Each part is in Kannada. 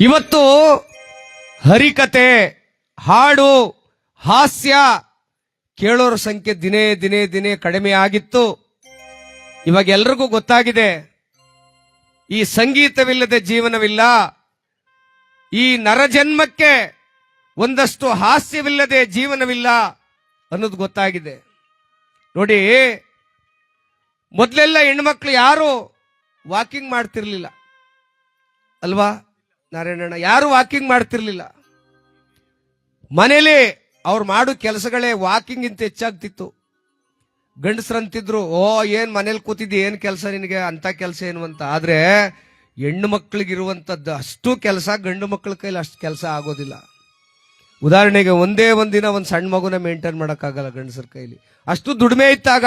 ಇವತ್ತು ಹರಿಕತೆ, ಹಾಡು, ಹಾಸ್ಯ ಕೇಳೋರ ಸಂಖ್ಯೆ ದಿನೇ ದಿನೇ ದಿನೇ ಕಡಿಮೆ ಆಗಿತ್ತು. ಇವಾಗ ಎಲ್ರಿಗೂ ಗೊತ್ತಾಗಿದೆ, ಈ ಸಂಗೀತವಿಲ್ಲದೆ ಜೀವನವಿಲ್ಲ. ಈ ನರಜನ್ಮಕ್ಕೆ ಒಂದಷ್ಟು ಹಾಸ್ಯವಿಲ್ಲದೆ ಜೀವನವಿಲ್ಲ ಅನ್ನೋದು ಗೊತ್ತಾಗಿದೆ. ನೋಡಿ, ಮೊದಲೆಲ್ಲ ಹೆಣ್ಮಕ್ಳು ಯಾರು ವಾಕಿಂಗ್ ಮಾಡ್ತಿರ್ಲಿಲ್ಲ. ಅಲ್ವಾ? ನಾರಾಯಣಣ್ಣ, ಯಾರು ವಾಕಿಂಗ್ ಮಾಡ್ತಿರ್ಲಿಲ್ಲ. ಮನೇಲಿ ಅವ್ರು ಮಾಡೋ ಕೆಲಸಗಳೇ ವಾಕಿಂಗ್ ಇಂತ ಹೆಚ್ಚಾಗ್ತಿತ್ತು. ಗಂಡಸ್ರಂತಿದ್ರು, ಓ, ಏನ್ ಮನೇಲಿ ಕೂತಿದ್ದಿ, ಏನ್ ಕೆಲಸ ನಿನಗೆ ಅಂತ ಕೆಲಸ ಏನು ಅಂತ. ಆದ್ರೆ, ಹೆಣ್ಣು ಮಕ್ಕಳಿಗಿರುವಂತದ್ದು ಅಷ್ಟು ಕೆಲಸ ಗಂಡು ಮಕ್ಕಳ ಕೈಲಿ ಅಷ್ಟು ಕೆಲಸ ಆಗೋದಿಲ್ಲ. ಉದಾಹರಣೆಗೆ ಒಂದೇ ಒಂದಿನ ಒಂದು ಸಣ್ಣ ಮಗುನ ಮೇಂಟೈನ್ ಮಾಡೋಕ್ಕಾಗಲ್ಲ ಗಂಡಸರ ಕೈಲಿ. ಅಷ್ಟು ದುಡಿಮೆ ಇತ್ತಾಗ.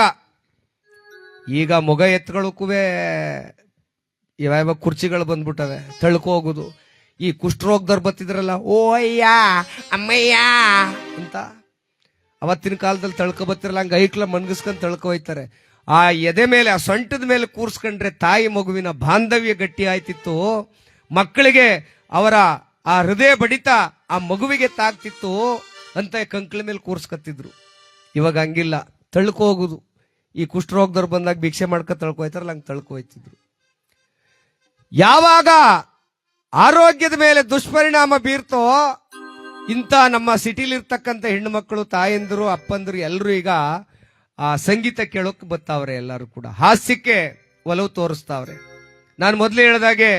ಈಗ ಮೊಗ ಯಾವ ಇವಾಗ ಕುರ್ಚಿಗಳು ಬಂದ್ಬಿಟ್ಟವೆ ತಳ್ಕೊ ಹೋಗುದು ಈ ಕುಷ್ಠರೋಗದವ್ರು ಬತ್ತಿದ್ರಲ್ಲ ಓ ಅಯ್ಯ ಅಮ್ಮಯ್ಯ! ಅಂತ ಅವತ್ತಿನ ಕಾಲದಲ್ಲಿ ತಳ್ಕೊ ಬತ್ತಿರಲ್ಲ ಹಂಗ ಐಕ್ಲ ಮನ್ಗಿಸ್ಕೊಂಡು ತಳ್ಕೊ ಹೋಯ್ತಾರೆ. ಆ ಎದೆ ಮೇಲೆ, ಆ ಸೊಂಟದ ಮೇಲೆ ಕೂರ್ಸ್ಕೊಂಡ್ರೆ ತಾಯಿ ಮಗುವಿನ ಬಾಂಧವ್ಯ ಗಟ್ಟಿ ಆಯ್ತಿತ್ತು. ಮಕ್ಕಳಿಗೆ ಅವರ ಆ ಹೃದಯ ಬಡಿತ ಆ ಮಗುವಿಗೆ ತಾಗ್ತಿತ್ತು ಅಂತ ಕಂಕ್ಳ ಮೇಲೆ ಕೂರ್ಸ್ಕತ್ತಿದ್ರು. ಇವಾಗ ಹಂಗಿಲ್ಲ, ತಳ್ಕೊ ಹೋಗುದು. ಈ ಕುಷ್ಠರೋಗದವ್ರು ಬಂದಾಗ ಭಿಕ್ಷೆ ಮಾಡ್ಕೊ ತಳ್ಕೊ ಹೋಯ್ತಾರಲ್ಲ, ಹಂಗೆ ತಳ್ಕೊ ಹೋಯ್ತಿದ್ರು. ಯಾವಾಗ ಆರೋಗ್ಯದ ಮೇಲೆ ದುಷ್ಪರಿಣಾಮ ಬೀರ್ತೋ, ಇಂಥ ನಮ್ಮ ಸಿಟಿಲಿರ್ತಕ್ಕಂಥ ಹೆಣ್ಣು ಮಕ್ಕಳು ತಾಯಂದಿರು, ಅಪ್ಪಂದಿರು ಎಲ್ಲರೂ ಈಗ ಆ ಸಂಗೀತ ಕೇಳೋಕೆ ಬರ್ತಾವ್ರೆ ಎಲ್ಲರೂ ಕೂಡ. ಹಾಸ್ಯಕ್ಕೆ ಒಲವು ತೋರಿಸ್ತಾವ್ರೆ. ನಾನು ಮೊದಲು ಹೇಳಿದಾಗೆ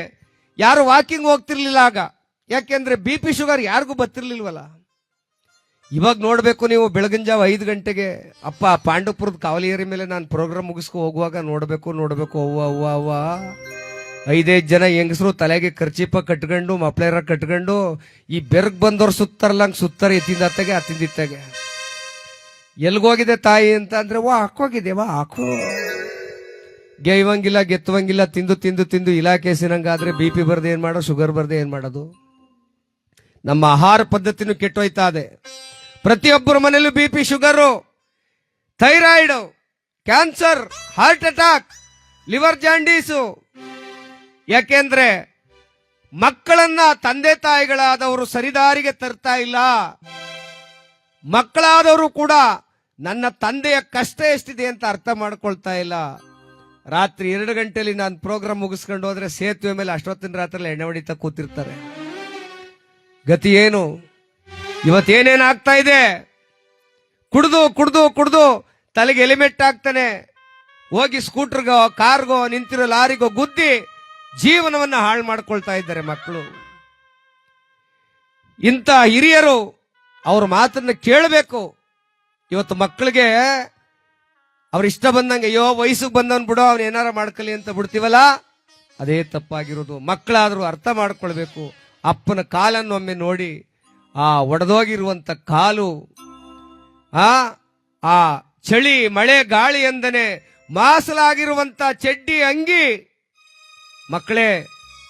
ಯಾರು ವಾಕಿಂಗ್ ಹೋಗ್ತಿರ್ಲಿಲ್ಲ ಆಗ, ಯಾಕೆಂದ್ರೆ ಬಿ ಪಿ ಶುಗರ್ ಯಾರಿಗೂ ಬರ್ತಿರ್ಲಿಲ್ವಲ್ಲ ಇವಾಗ ನೋಡಬೇಕು ನೀವು, ಬೆಳಗಿನ ಜಾವ ಐದು ಗಂಟೆಗೆ, ಅಪ್ಪ ಪಾಂಡವಪುರದ ಕಾವಲಿಯರಿ ಮೇಲೆ ನಾನು ಪ್ರೋಗ್ರಾಮ್ ಮುಗಿಸ್ಕೊ ಹೋಗುವಾಗ ನೋಡಬೇಕು ನೋಡಬೇಕು, ಅವ್ವ ಅವ್ವ ಅವ್ವ. ಐದೈದು ಜನ ಹೆಂಗಸರು ತಲೆಗೆ ಖರ್ಚೀಪ ಕಟ್ಕೊಂಡು, ಮಪ್ಳೇರ ಕಟ್ಕೊಂಡು, ಈ ಬೆರ್ಗ್ ಬಂದವ್ರು ಸುತ್ತಾರಲ್ಲ ಹಂಗ್ ಸುತ್ತಾರೆ ಎತ್ತಿಂದ ಅತ್ತಗೆ, ಅತ್ತಿಂದ ಇತ್ತಾಗೆ. ಎಲ್ಗೋಗಿದೆ ತಾಯಿ ಅಂತ ಅಂದ್ರೆ, ವಾ ಹಾಕೋಗಿದೆ ವಾ, ಹಾಕೋ. ಗೆಯ್ವಂಗಿಲ್ಲ, ಗೆತ್ತುವಂಗಿಲ್ಲ, ತಿಂದು ತಿಂದು ತಿಂದು ಇಲಾಖೆಸಿನಂಗಾದ್ರೆ ಬಿ ಪಿ ಬರ್ದೆ ಏನ್ ಮಾಡೋ ಶುಗರ್ ಬರ್ದೆ ಏನ್ ಮಾಡೋದು? ನಮ್ಮ ಆಹಾರ ಪದ್ಧತಿನೂ ಕೆಟ್ಟೋಯ್ತಾ ಇದೆ. ಪ್ರತಿಯೊಬ್ಬರ ಮನೇಲೂ B P sugar, thyroid, cancer, heart attack, liver jaundice ಯಾಕೆಂದ್ರೆ ಮಕ್ಕಳನ್ನ ತಂದೆ ತಾಯಿಗಳಾದವರು ಸರಿದಾರಿಗೆ ತರ್ತಾ ಇಲ್ಲ. ಮಕ್ಕಳಾದವರು ಕೂಡ ನನ್ನ ತಂದೆಯ ಕಷ್ಟ ಎಷ್ಟಿದೆ ಅಂತ ಅರ್ಥ ಮಾಡ್ಕೊಳ್ತಾ ಇಲ್ಲ. ರಾತ್ರಿ ಎರಡು ಗಂಟೆಯಲ್ಲಿ ನಾನು ಪ್ರೋಗ್ರಾಮ್ ಮುಗಿಸ್ಕೊಂಡು ಹೋದ್ರೆ ಸೇತುವೆ ಮೇಲೆ ಅಷ್ಟೊತ್ತಿನ ರಾತ್ರಿ ಎಣ್ಣೆ ಹೊಡಿತಾ ಕೂತಿರ್ತಾರೆ. ಗತಿ ಏನು? ಇವತ್ತೇನೇನಾಗ್ತಾ ಇದೆ? ಕುಡ್ದು ಕುಡ್ದು ಕುಡ್ದು ತಲೆಗೆ ಎಲಿಮೆಂಟ್ ಆಗ್ತಾನೆ ಹೋಗಿ ಸ್ಕೂಟರ್ಗೋ, ಕಾರ್ಗೋ, ನಿಂತಿರೋ ಲಾರಿಗೋ ಗುದ್ದಿ ಜೀವನವನ್ನ ಹಾಳು ಮಾಡ್ಕೊಳ್ತಾ ಇದ್ದಾರೆ ಮಕ್ಕಳು. ಇಂಥ ಹಿರಿಯರು ಅವ್ರ ಮಾತನ್ನ ಕೇಳಬೇಕು. ಇವತ್ತು ಮಕ್ಕಳಿಗೆ ಅವ್ರ ಇಷ್ಟ ಬಂದಂಗೆ, ಅಯ್ಯೋ, ವಯಸ್ಸಿಗೆ ಬಂದವನ್ ಬಿಡೋ, ಅವ್ನು ಏನಾರ ಮಾಡ್ಕಲಿ ಅಂತ ಬಿಡ್ತೀವಲ್ಲ? ಅದೇ ತಪ್ಪಾಗಿರೋದು. ಮಕ್ಕಳಾದರೂ ಅರ್ಥ ಮಾಡ್ಕೊಳ್ಬೇಕು. ಅಪ್ಪನ ಕಾಲನ್ನು ಒಮ್ಮೆ ನೋಡಿ, ಆ ಒಡೆದೋಗಿರುವಂಥ ಕಾಲು, ಆ ಆ ಚಳಿ, ಮಳೆ, ಗಾಳಿ ಎಂದನೆ ಮಾಸಲಾಗಿರುವಂತ ಚಡ್ಡಿ ಅಂಗಿ ಮಕ್ಕಳೇ,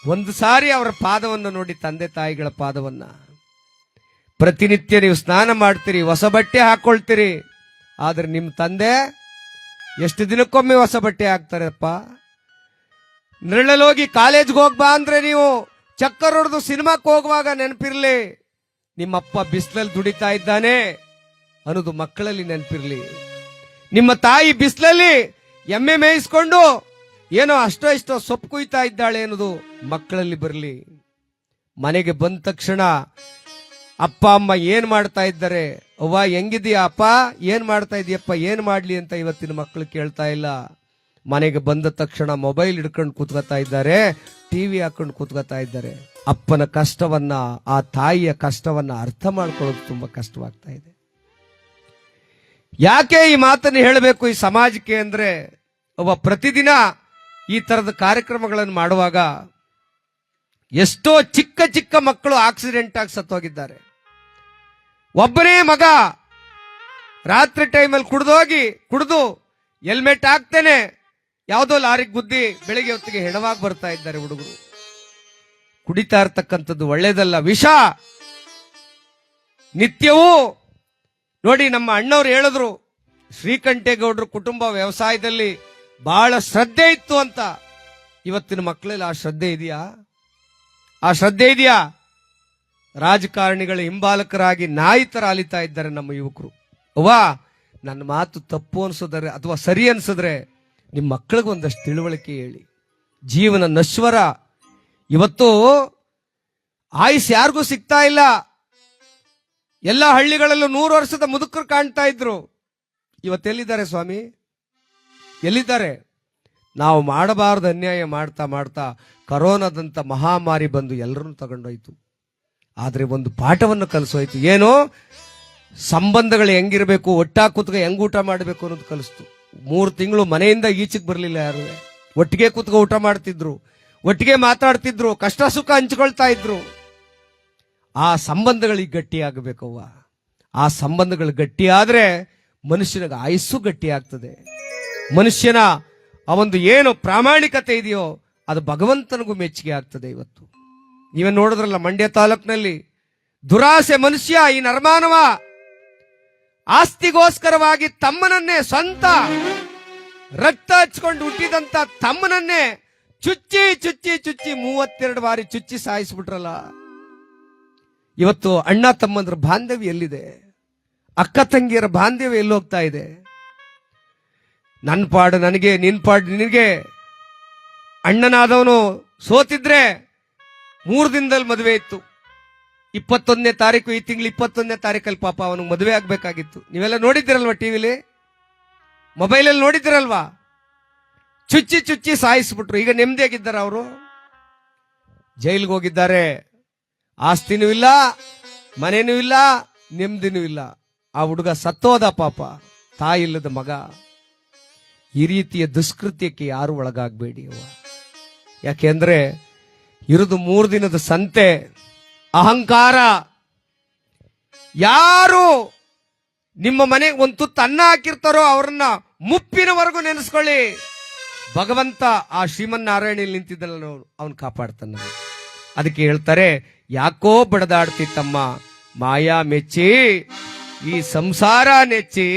ಒಂದು ಸಾರಿ ಅವರ ಪಾದವನ್ನು ನೋಡಿ ತಂದೆ ತಾಯಿಗಳ ಪಾದವನ್ನ. ಪ್ರತಿನಿತ್ಯ ನೀವು ಸ್ನಾನ ಮಾಡ್ತೀರಿ, ಹೊಸ ಬಟ್ಟೆ ಹಾಕೊಳ್ತೀರಿ. ಆದ್ರೆ ನಿಮ್ಮ ತಂದೆ ಎಷ್ಟು ದಿನಕ್ಕೊಮ್ಮೆ ಹೊಸ ಬಟ್ಟೆ ಹಾಕ್ತಾರಪ್ಪ? ನೆರಳಲ್ಲೋಗಿ ಕಾಲೇಜ್ಗೆ ಹೋಗ್ಬಾ ಅಂದ್ರೆ ನೀವು ಚಕ್ಕರ್ ಹೊಡೆದು ಸಿನಿಮಾಕ್ಕೆ ಹೋಗುವಾಗ ನೆನಪಿರ್ಲಿ. ನಿಮ್ಮಪ್ಪ ಬಿಸಿಲಲ್ಲಿ ದುಡಿತಾ ಇದ್ದಾನೆ ಅನ್ನೋದು ಮಕ್ಕಳಲ್ಲಿ ನೆನಪಿರ್ಲಿ. ನಿಮ್ಮ ತಾಯಿ ಬಿಸಿಲಲ್ಲಿ ಎಮ್ಮೆ ಮೇಯಿಸ್ಕೊಂಡು ಏನೋ ಅಷ್ಟೋ ಇಷ್ಟೋ ಸೊಪ್ಪು ಕುಯ್ತಾ ಇದ್ದಾಳೆ ಅನ್ನೋದು ಮಕ್ಕಳಲ್ಲಿ ಬರಲಿ. ಮನೆಗೆ ಬಂದ ತಕ್ಷಣ ಅಪ್ಪ, ಅಮ್ಮ ಏನ್ ಮಾಡ್ತಾ ಇದ್ದಾರೆ? ಅವ್ವ ಹೆಂಗಿದೀಯ ಅಪ್ಪ? ಏನ್ ಮಾಡ್ತಾ ಇದೀಯಪ್ಪ? ಏನ್ ಮಾಡ್ಲಿ ಅಂತ ಇವತ್ತಿನ ಮಕ್ಕಳು ಕೇಳ್ತಾ ಇಲ್ಲ. ಮನೆಗೆ ಬಂದ ತಕ್ಷಣ ಮೊಬೈಲ್ ಹಿಡ್ಕೊಂಡು ಕೂತ್ಕೊತಾ ಇದ್ದಾರೆ. ಟಿವಿ ಹಾಕೊಂಡು ಕೂತ್ಕೊತಾ ಇದ್ದಾರೆ. ಅಪ್ಪನ ಕಷ್ಟವನ್ನ, ಆ ತಾಯಿಯ ಕಷ್ಟವನ್ನ ಅರ್ಥ ಮಾಡ್ಕೊಳ್ಳೋದು ತುಂಬಾ ಕಷ್ಟವಾಗ್ತಾ ಇದೆ. ಯಾಕೆ ಈ ಮಾತನ್ನು ಹೇಳಬೇಕು ಈ ಸಮಾಜಕ್ಕೆ ಅಂದ್ರೆ ಒಬ್ಬ ಪ್ರತಿದಿನ ಈ ತರದ ಕಾರ್ಯಕ್ರಮಗಳನ್ನು ಮಾಡುವಾಗ ಎಷ್ಟೋ ಚಿಕ್ಕ ಚಿಕ್ಕ ಮಕ್ಕಳು ಆಕ್ಸಿಡೆಂಟ್ ಆಗಿ ಸತ್ತೋಗಿದ್ದಾರೆ. ಒಬ್ಬನೇ ಮಗ ರಾತ್ರಿ ಟೈಮಲ್ಲಿ ಕುಡ್ದೋಗಿ, ಕುಡಿದು ಹೆಲ್ಮೆಟ್ ಹಾಕ್ತೇನೆ, ಯಾವುದೋ ಲಾರಿಗೆ ಗುದ್ದಿ ಬೆಳಿಗ್ಗೆ ಹೊತ್ತಿಗೆ ಹೆಣವಾಗಿ ಬರ್ತಾ ಇದ್ದಾರೆ ಹುಡುಗರು. ಕುಡಿತಾ ಇರ್ತಕ್ಕಂಥದ್ದು ಒಳ್ಳೇದಲ್ಲ. ವಿಷ! ನಿತ್ಯವೂ ನೋಡಿ ನಮ್ಮ ಅಣ್ಣವ್ರು ಹೇಳಿದ್ರು, ಶ್ರೀಕಂಠೇಗೌಡರು ಕುಟುಂಬ ವ್ಯವಸಾಯದಲ್ಲಿ ಬಹಳ ಶ್ರದ್ಧೆ ಇತ್ತು ಅಂತ. ಇವತ್ತಿನ ಮಕ್ಕಳಲ್ಲಿ ಆ ಶ್ರದ್ಧೆ ಇದೆಯಾ? ಆ ಶ್ರದ್ಧೆ ಇದೆಯಾ? ರಾಜಕಾರಣಿಗಳ ಹಿಂಬಾಲಕರಾಗಿ ನಾಯಿತರ ಅಲಿತಾ ಇದ್ದಾರೆ ನಮ್ಮ ಯುವಕರು. ಅವ್ವಾ, ನನ್ನ ಮಾತು ತಪ್ಪು ಅನ್ಸಿದ್ರೆ ಅಥವಾ ಸರಿ ಅನ್ಸಿದ್ರೆ ನಿಮ್ಮ ಮಕ್ಕಳಿಗೆ ಒಂದಷ್ಟು ತಿಳುವಳಿಕೆ ಹೇಳಿ. ಜೀವನ ನಶ್ವರ. ಇವತ್ತು ಆಯುಸ್ ಯಾರಿಗೂ ಸಿಗ್ತಾ ಇಲ್ಲ. ಎಲ್ಲ ಹಳ್ಳಿಗಳಲ್ಲೂ ನೂರು ವರ್ಷದ ಮುದುಕರು ಕಾಣ್ತಾ ಇದ್ರು. ಇವತ್ತೆಲ್ಲಿದ್ದಾರೆ ಸ್ವಾಮಿ? ಎಲ್ಲಿದ್ದಾರೆ? ನಾವು ಮಾಡಬಾರದು ಅನ್ಯಾಯ ಮಾಡ್ತಾ ಮಾಡ್ತಾ ಕರೋನಾದಂತ ಮಹಾಮಾರಿ ಬಂದು ಎಲ್ಲರನ್ನು ತಗೊಂಡೋಯ್ತು. ಆದರೆ ಒಂದು ಪಾಠವನ್ನು ಕಲಿಸೋಯ್ತು. ಏನು? ಸಂಬಂಧಗಳು ಹೆಂಗಿರಬೇಕು, ಒಟ್ಟಾಗಿ ಕೂತ್ಕೊ ಹೆಂಗ್ ಊಟ ಮಾಡಬೇಕು ಅನ್ನೋದು ಕಲಿಸ್ತು. ಮೂರು ತಿಂಗಳು ಮನೆಯಿಂದ ಈಚೆಗೆ ಬರಲಿಲ್ಲ ಯಾರು. ಒಟ್ಟಿಗೆ ಕೂತ್ಕ ಊಟ ಮಾಡ್ತಿದ್ರು. ಒಟ್ಟಿಗೆ ಮಾತಾಡ್ತಿದ್ರು. ಕಷ್ಟ ಸುಖ ಹಂಚ್ಕೊಳ್ತಾ ಇದ್ರು. ಆ ಸಂಬಂಧಗಳಿಗೆ ಗಟ್ಟಿಯಾಗಬೇಕವ್ವ ಆ ಸಂಬಂಧಗಳು ಗಟ್ಟಿಯಾದರೆ ಮನುಷ್ಯನಿಗೆ ಆಯಸ್ಸು ಗಟ್ಟಿಯಾಗ್ತದೆ ಮನುಷ್ಯನ ಆ ಒಂದು ಏನು ಪ್ರಾಮಾಣಿಕತೆ ಇದೆಯೋ ಅದು ಭಗವಂತನಿಗೂ ಮೆಚ್ಚುಗೆ ಆಗ್ತದೆ ಇವತ್ತು. ನೀವೇ ನೋಡಿದ್ರಲ್ಲ ಮಂಡ್ಯ ತಾಲೂಕಿನಲ್ಲಿ ದುರಾಸೆ ಮನುಷ್ಯ, ಈ ನರಮಾನವ ಆಸ್ತಿಗೋಸ್ಕರವಾಗಿ ತಮ್ಮನನ್ನೇ ಸ್ವಂತ ರಕ್ತ ಹಚ್ಕೊಂಡು ಹುಟ್ಟಿದಂತ ತಮ್ಮನನ್ನೇ ಚುಚ್ಚಿ ಚುಚ್ಚಿ ಚುಚ್ಚಿ ಮೂವತ್ತೆರಡು ಬಾರಿ ಚುಚ್ಚಿ ಸಾಯಿಸ್ಬಿಟ್ರಲ್ಲ. ಇವತ್ತು ಅಣ್ಣ ತಮ್ಮಂದ್ರ ಬಾಂಧವ್ಯ ಎಲ್ಲಿದೆ? ಅಕ್ಕ ತಂಗಿಯರ ಬಾಂಧವ್ಯ ಎಲ್ಲಿ ಹೋಗ್ತಾ ಇದೆ? ನನ್ನ ಪಾಡು ನನಗೆ, ನಿನ್ ಪಾಡು ನಿನಗೆ. ಅಣ್ಣನಾದವನು ಸೋತಿದ್ರೆ ಮೂರು ದಿನದಲ್ಲಿ ಮದುವೆ ಇತ್ತು. ಇಪ್ಪತ್ತೊಂದನೇ ತಾರೀಕು, ಈ ತಿಂಗಳು ಇಪ್ಪತ್ತೊಂದನೇ ತಾರೀಕಲ್ಲಿ ಪಾಪ ಅವನಿಗೆ ಮದುವೆ ಆಗಬೇಕಾಗಿತ್ತು. ನೀವೆಲ್ಲ ನೋಡಿದ್ದೀರಲ್ವಾ ಟಿವಿಲಿ? ಮೊಬೈಲಲ್ಲಿ ನೋಡಿದ್ದೀರಲ್ವಾ? ಚುಚ್ಚಿ ಚುಚ್ಚಿ ಸಾಯಿಸ್ಬಿಟ್ರು. ಈಗ ನೆಮ್ಮದಿಯಾಗಿದ್ದಾರೆ ಅವರು? ಜೈಲಿಗೆ ಹೋಗಿದ್ದಾರೆ. ಆಸ್ತಿನೂ ಇಲ್ಲ, ಮನೇನೂ ಇಲ್ಲ, ನೆಮ್ಮದಿನೂ ಇಲ್ಲ. ಆ ಹುಡುಗ ಸತ್ತೋದ ಪಾಪ. ತಾಯಿ ಇಲ್ಲದ ಮಗ. ಈ ರೀತಿಯ ದುಷ್ಕೃತ್ಯಕ್ಕೆ ಯಾರು ಒಳಗಾಗಬೇಡಿ ಅವ ಯಾಕೆಂದ್ರೆ ಇರದು ಮೂರು ದಿನದ ಸಂತೆ, ಅಹಂಕಾರ. ಯಾರು ನಿಮ್ಮ ಮನೆಗೆ ಒಂದು ತುತ್ತು ಅನ್ನ ಹಾಕಿರ್ತಾರೋ ಅವ್ರನ್ನ ಮುಪ್ಪಿನವರೆಗೂ ನೆನೆಸ್ಕೊಳ್ಳಿ. ಭಗವಂತ ಆ ಶ್ರೀಮನ್ನಾರಾಯಣ ನಿಂತಿದ್ದಲ್ಲ ಅವನು ಕಾಪಾಡ್ತಾನ ಅದಕ್ಕೆ ಹೇಳ್ತಾರೆ, ಯಾಕೋ ಬಡದಾಡ್ತಿ ತಮ್ಮ ಮಾಯಾ ಮೆಚ್ಚಿ, ಈ ಸಂಸಾರ ನೆಚ್ಚಿ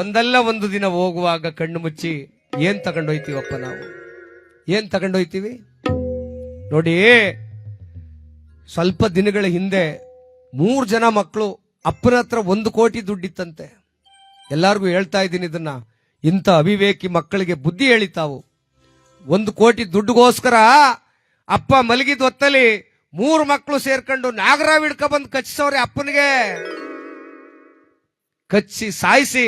ಒಂದಲ್ಲ ಒಂದು ದಿನ ಹೋಗುವಾಗ ಕಣ್ಣು ಮುಚ್ಚಿ, ಏನ್ ತಗೊಂಡೋಯ್ತೀವಪ್ಪ ನಾವು? ಏನ್ ತಗೊಂಡೋಯ್ತೀವಿ ನೋಡಿ, ಸ್ವಲ್ಪ ದಿನಗಳ ಹಿಂದೆ ಮೂರು ಜನ ಮಕ್ಕಳು ಅಪ್ಪನ ಹತ್ರ ಒಂದು ಕೋಟಿ ದುಡ್ಡಿತ್ತಂತೆ. ಎಲ್ಲಾರ್ಗು ಹೇಳ್ತಾ ಇದ್ದೀನಿ ಇದನ್ನ. ಇಂಥ ಅವಿವೇಕಿ ಮಕ್ಕಳಿಗೆ ಬುದ್ಧಿ ಹೇಳಿತಾವು. ಒಂದು ಕೋಟಿ ದುಡ್ಡುಗೋಸ್ಕರ ಅಪ್ಪ ಮಲಗಿದ ಹೊತ್ತಲ್ಲಿ ಮೂರು ಮಕ್ಕಳು ಸೇರ್ಕೊಂಡು ನಾಗರಾವ್ ಹಿಡ್ಕ ಬಂದು ಕಚ್ಚಿಸವ್ರೆ ಅಪ್ಪನಿಗೆ. ಕಚ್ಚಿ ಸಾಯಿಸಿ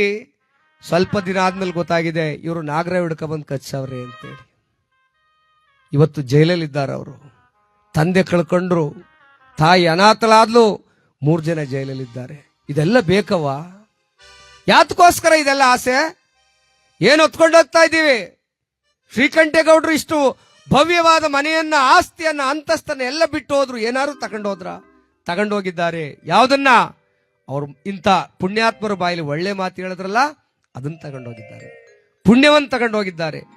ಸ್ವಲ್ಪ ದಿನ ಆದ್ಮೇಲೆ ಗೊತ್ತಾಗಿದೆ, ಇವರು ನಾಗರ ಹಿಡ್ಕ ಬಂದು ಕಚ್ಚವ್ರೆ ಅಂತೇಳಿ. ಇವತ್ತು ಜೈಲಲ್ಲಿದ್ದಾರೆ ಅವರು. ತಂದೆ ಕಳ್ಕೊಂಡ್ರು, ತಾಯಿ ಅನಾಥಲಾದ್ಲು ಮೂರು ಜನ ಜೈಲಲ್ಲಿದ್ದಾರೆ. ಇದೆಲ್ಲ ಬೇಕವ್ವ? ಯಾತಕ್ಕೋಸ್ಕರ ಇದೆಲ್ಲ ಆಸೆ? ಏನು ಹೊತ್ಕೊಂಡು ಹೋಗ್ತಾ ಇದ್ದೀವಿ? ಶ್ರೀಕಂಠೇಗೌಡರು ಇಷ್ಟು ಭವ್ಯವಾದ ಮನೆಯನ್ನ, ಆಸ್ತಿಯನ್ನ ಅಂತಸ್ತನ್ನ ಎಲ್ಲ ಬಿಟ್ಟು ಹೋದ್ರು, ಏನಾದ್ರು ತಗೊಂಡೋದ್ರ ತಗೊಂಡೋಗಿದ್ದಾರೆ ಯಾವುದನ್ನ? ಅವ್ರು ಇಂಥ ಪುಣ್ಯಾತ್ಮರ ಬಾಯಲ್ಲಿ ಒಳ್ಳೆ ಮಾತು ಹೇಳಿದ್ರಲ್ಲ ಅದನ್ನ ತಗೊಂಡೋಗಿದ್ದಾರೆ. ಪುಣ್ಯವನ್ನು ತಗೊಂಡೋಗಿದ್ದಾರೆ.